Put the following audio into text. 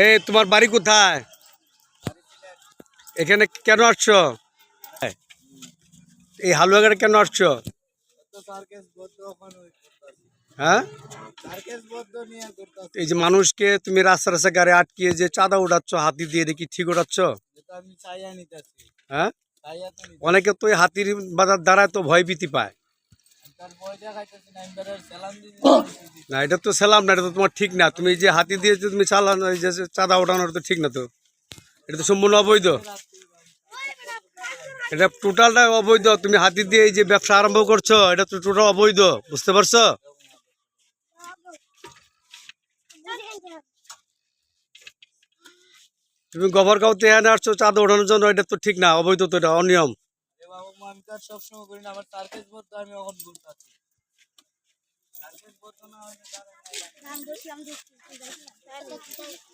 এই তোমার বাড়ি কোথায়? এখানে কেন আসছো? এই হালুয়াঘাটে কেন আসছো? হ্যাঁ? এই যে মানুষকে তুমি রাস্তা রাস্তা গাড়ি আটকিয়ে যে চাঁদা উঠাচ্ছ হাতি দিয়ে দেখি ঠিক উঠাচ্ছ হ্যাঁ? চাইয়া তো নিতে অনেকে তো এই হাতির বাজার দ্বারা তো ভয় ভীতি পায়। তার না এটা তো সেলাম না এটা তো তোমার ঠিক না। তুমি যে হাতি দিয়ে যে তুমি চালানো এই যে চাঁদা ওঠানোর তো ঠিক না তো। এটা তো সম্পূর্ণ অবৈধ। এটা টোটালটা অবৈধ। তুমি হাতি দিয়ে এই যে ব্যবসা আরম্ভ করছ এটা তো টোটাল অবৈধ বুঝতে পারছ? তুমি গোবর গাঁওতে এনে আসছো চাঁদ ওঠানোর জন্য এটা তো ঠিক না অবৈধ তো এটা অনিয়ম। আমি